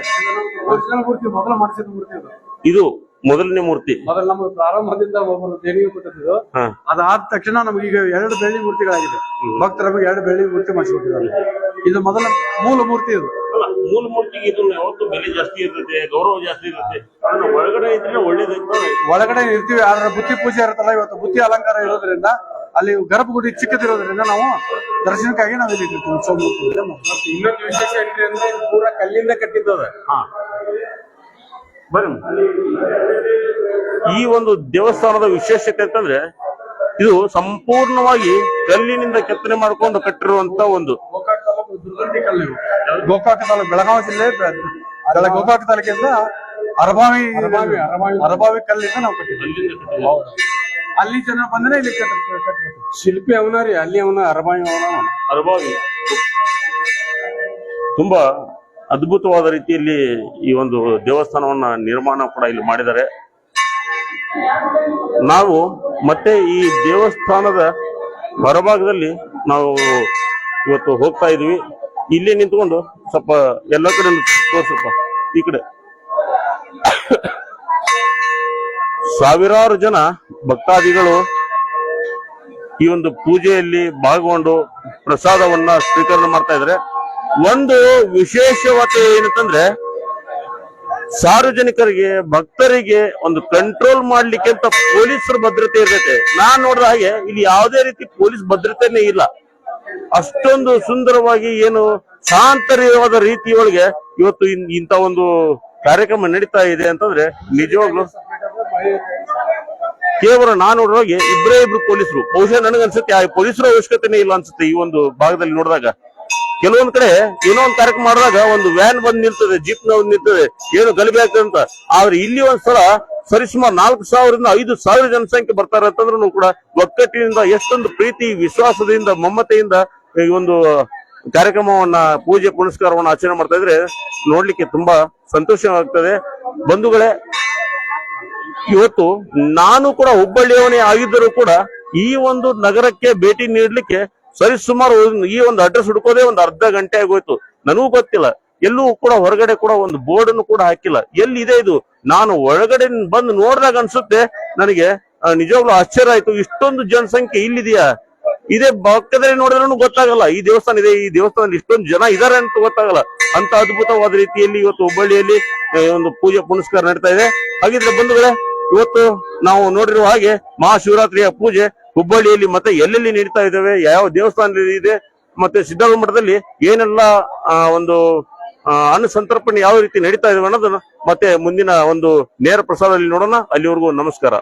ಇದು ಮೊದಲನೇ ಮೂರ್ತಿ. ಮೊದಲು ನಮ್ಮ ಪ್ರಾರಂಭದಿಂದ ಒಬ್ಬರು ದೇಣಿಗೆ ಕೊಟ್ಟಿದ್ದು. ಅದಾದ ತಕ್ಷಣ ನಮಗೆ ಈಗ ಎರಡು ಬೆಳ್ಳಿ ಮೂರ್ತಿಗಳಾಗಿದೆ. ಭಕ್ತರ ನಮಗೆ ಎರಡು ಬೆಳ್ಳಿ ಮೂರ್ತಿ ಮಾಡಿಸ್ಕೊಟ್ಟಿದ್ದಾರೆ. ಇದು ಮೊದಲ ಮೂಲ ಮೂರ್ತಿ ಇದು. ಅಲ್ಲ ಮೂಲ ಮೂರ್ತಿಗೆ ಇದು ಯಾವತ್ತು ಬೆಲೆ ಜಾಸ್ತಿ ಇರುತ್ತೆ ಗೌರವ ಜಾಸ್ತಿ ಇರುತ್ತೆ. ಕಾರಣ ಒಳಗಡೆ ಇದ್ರೆ ಒಳ್ಳೇದೈತೆ ಒಳಗಡೆ ಇರ್ತೀವಿ ಆದ್ರೆ ಬುತ್ತಿ ಪೂಜೆ ಇರುತ್ತಲ್ಲ ಇವತ್ತು ಬುತ್ತಿ ಅಲಂಕಾರ ಇರೋದ್ರಿಂದ ಅಲ್ಲಿ ಗರ್ಭಗುಡಿ ಚಿಕ್ಕದಿರೋದ್ರಿಂದ ನಾವು ದರ್ಶನಕ್ಕಾಗಿ ನಾವು ಇಲ್ಲಿ ಉತ್ಸವ ಮೂರ್ತಿ ಇದೆ. ಇನ್ನೊಂದು ವಿಶೇಷ ಏನ್ರಿ ಅಂದ್ರೆ ಪೂರಾ ಕಲ್ಲಿಂದ ಕಟ್ಟಿದ್ದದ ಬರ್ರಿ ಈ ಒಂದು ದೇವಸ್ಥಾನದ ವಿಶೇಷತೆ ಅಂತಂದ್ರೆ ಇದು ಸಂಪೂರ್ಣವಾಗಿ ಕಲ್ಲಿನಿಂದ ಕೆತ್ತನೆ ಮಾಡ್ಕೊಂಡು ಕಟ್ಟಿರುವಂತ ಒಂದು. ಗೋಕಾಕ ತಾಲೂಕು ದುರ್ಗಂಡಿ ಕಲ್ಲು ಇವು. ಗೋಕಾಕ್ ತಾಲೂಕು ಬೆಳಗಾವಿ ಜಿಲ್ಲೆ ಗೋಕಾಕ ತಾಲೂಕಿಂದ ಅರಬಾವಿ ಅರಬಾವಿ ಕಲ್ಲಿಂದ ನಾವು ಕಟ್ಟಿದ್ದೀವಿ. ಅಲ್ಲಿ ಜನ ಬಂದ್ರೆ ಇಲ್ಲಿ ಶಿಲ್ಪಿ ಅವನ ರೀ ಅಲ್ಲಿ ಅವನ ಅರಭಾವಿ ಅವನ. ಅರಭಾವಿ ತುಂಬಾ ಅದ್ಭುತವಾದ ರೀತಿಯಲ್ಲಿ ಈ ಒಂದು ದೇವಸ್ಥಾನವನ್ನ ನಿರ್ಮಾಣ ಕೂಡ ಇಲ್ಲಿ ಮಾಡಿದ್ದಾರೆ. ನಾವು ಮತ್ತೆ ಈ ದೇವಸ್ಥಾನದ ಹೊರಭಾಗದಲ್ಲಿ ನಾವು ಇವತ್ತು ಹೋಗ್ತಾ ಇದೀವಿ ಇಲ್ಲಿ ನಿಂತ್ಕೊಂಡು ಸ್ವಲ್ಪ ಎಲ್ಲ ಕಡೆ ತೋರ್ಸಪ್ಪ, ಈ ಕಡೆ. ಸಾವಿರಾರು ಜನ ಭಕ್ತಾದಿಗಳು ಈ ಒಂದು ಪೂಜೆಯಲ್ಲಿ ಭಾಗಗೊಂಡು ಪ್ರಸಾದವನ್ನ ಸ್ವೀಕರಣೆ ಮಾಡ್ತಾ ಇದ್ರೆ ಒಂದು ವಿಶೇಷವತೆ ಏನಂತಂದ್ರೆ ಸಾರ್ವಜನಿಕರಿಗೆ, ಭಕ್ತರಿಗೆ ಒಂದು ಕಂಟ್ರೋಲ್ ಮಾಡ್ಲಿಕ್ಕೆ ಅಂತ ಪೊಲೀಸರ ಭದ್ರತೆ ಇರ್ತೈತೆ. ನಾನ್ ನೋಡಿದ ಹಾಗೆ ಇಲ್ಲಿ ಯಾವುದೇ ರೀತಿ ಪೊಲೀಸ್ ಭದ್ರತೆನೇ ಇಲ್ಲ. ಅಷ್ಟೊಂದು ಸುಂದರವಾಗಿ ಏನು ಶಾಂತರವಾದ ರೀತಿಯೊಳಗೆ ಇವತ್ತು ಇಂತ ಒಂದು ಕಾರ್ಯಕ್ರಮ ನಡೀತಾ ಇದೆ ಅಂತಂದ್ರೆ ನಿಜವಾಗ್ಲು ಕೇವಲ ನಾನು ನೋಡುವಾಗ ಇಬ್ಬರೇ ಇಬ್ರು ಪೊಲೀಸರು. ಬಹುಶಃ ನನಗನ್ಸುತ್ತೆ, ಆ ಪೊಲೀಸರ ಅವಶ್ಯಕತೆನೇ ಇಲ್ಲ ಅನ್ಸುತ್ತೆ ಈ ಒಂದು ಭಾಗದಲ್ಲಿ ನೋಡಿದಾಗ. ಕೆಲವೊಂದ್ ಕಡೆ ಏನೋ ಒಂದ್ ಕಾರ್ಯಕ್ರಮ ಮಾಡಿದಾಗ ಒಂದು ವ್ಯಾನ್ ಬಂದ್ ನಿಲ್ತದೆ ಜೀಪ್ ಬಂದ್ ನಿಲ್ತದೆ, ಏನು ಗಲಭೆ ಆಗ್ತದೆ ಅಂತ. ಆದ್ರೆ ಇಲ್ಲಿ ಒಂದ್ಸಲ ಸರಿಸುಮಾರು ನಾಲ್ಕು ಸಾವಿರದಿಂದ ಐದು ಸಾವಿರ ಜನಸಂಖ್ಯೆ ಬರ್ತಾರೆ ಅಂತಂದ್ರೂ ಕೂಡ ಒಕ್ಕಟ್ಟಿನಿಂದ ಎಷ್ಟೊಂದು ಪ್ರೀತಿ, ವಿಶ್ವಾಸದಿಂದ ಮಮ್ಮತೆಯಿಂದ ಈ ಒಂದು ಕಾರ್ಯಕ್ರಮವನ್ನ, ಪೂಜೆ ಪುನಸ್ಕಾರವನ್ನ ಆಚರಣೆ ಮಾಡ್ತಾ ಇದ್ರೆ ನೋಡ್ಲಿಕ್ಕೆ ತುಂಬಾ ಸಂತೋಷವಾಗ್ತದೆ. ಬಂಧುಗಳೇ, ಇವತ್ತು ನಾನು ಕೂಡ ಹುಬ್ಬಳ್ಳಿಯವನೇ ಆಗಿದ್ದರೂ ಕೂಡ ಈ ಒಂದು ನಗರಕ್ಕೆ ಭೇಟಿ ನೀಡಲಿಕ್ಕೆ ಸರಿಸುಮಾರು ಸುಮಾರು ಈ ಒಂದು ಅಡ್ರೆಸ್ ಹುಡುಕೋದೇ ಒಂದು ಅರ್ಧ ಗಂಟೆ ಆಗೋಯ್ತು. ನನಗೂ ಗೊತ್ತಿಲ್ಲ. ಎಲ್ಲೂ ಕೂಡ ಹೊರಗಡೆ ಕೂಡ ಒಂದು ಬೋರ್ಡ್ ಅನ್ನು ಕೂಡ ಹಾಕಿಲ್ಲ. ಎಲ್ಲಿದೆ ಇದು? ನಾನು ಒಳಗಡೆ ಬಂದು ನೋಡಿದಾಗ ಅನ್ಸುತ್ತೆ, ನನಗೆ ನಿಜವಾಗ್ಲೂ ಆಶ್ಚರ್ಯ ಆಯ್ತು. ಇಷ್ಟೊಂದು ಜನಸಂಖ್ಯೆ ಇಲ್ಲಿದೆಯಾ? ಇದೇ ಪಕ್ಕದಲ್ಲಿ ನೋಡಿದ್ರೂ ಗೊತ್ತಾಗಲ್ಲ. ಈ ದೇವಸ್ಥಾನ ಇದೆ, ಈ ದೇವಸ್ಥಾನದಲ್ಲಿ ಇಷ್ಟೊಂದು ಜನ ಇದಾರೆ ಅಂತ ಗೊತ್ತಾಗಲ್ಲ. ಅಂತ ಅದ್ಭುತವಾದ ರೀತಿಯಲ್ಲಿ ಇವತ್ತು ಹುಬ್ಬಳ್ಳಿಯಲ್ಲಿ ಒಂದು ಪೂಜೆ ಪುನಸ್ಕಾರ ನಡೀತಾ ಇದೆ. ಹಾಗಿದ್ರೆ ಬಂಧುಗಳೇ, ಇವತ್ತು ನಾವು ನೋಡಿರುವ ಹಾಗೆ ಮಹಾಶಿವರಾತ್ರಿಯ ಪೂಜೆ ಹುಬ್ಬಳ್ಳಿಯಲ್ಲಿ ಮತ್ತೆ ಎಲ್ಲೆಲ್ಲಿ ನಡೀತಾ ಇದ್ದಾವೆ, ಯಾವ ದೇವಸ್ಥಾನದಲ್ಲಿ ಇದೆ, ಮತ್ತೆ ಸಿದ್ಧಗಂಗಾ ಮಠದಲ್ಲಿ ಏನೆಲ್ಲ ಒಂದು ಅನುಸಂತರ್ಪಣೆ ಯಾವ ರೀತಿ ನಡೀತಾ ಇದಾವೆ ಅನ್ನೋದನ್ನ ಮತ್ತೆ ಮುಂದಿನ ಒಂದು ನೇರ ಪ್ರಸಾರದಲ್ಲಿ ನೋಡೋಣ. ಅಲ್ಲಿವರೆಗೂ ನಮಸ್ಕಾರ.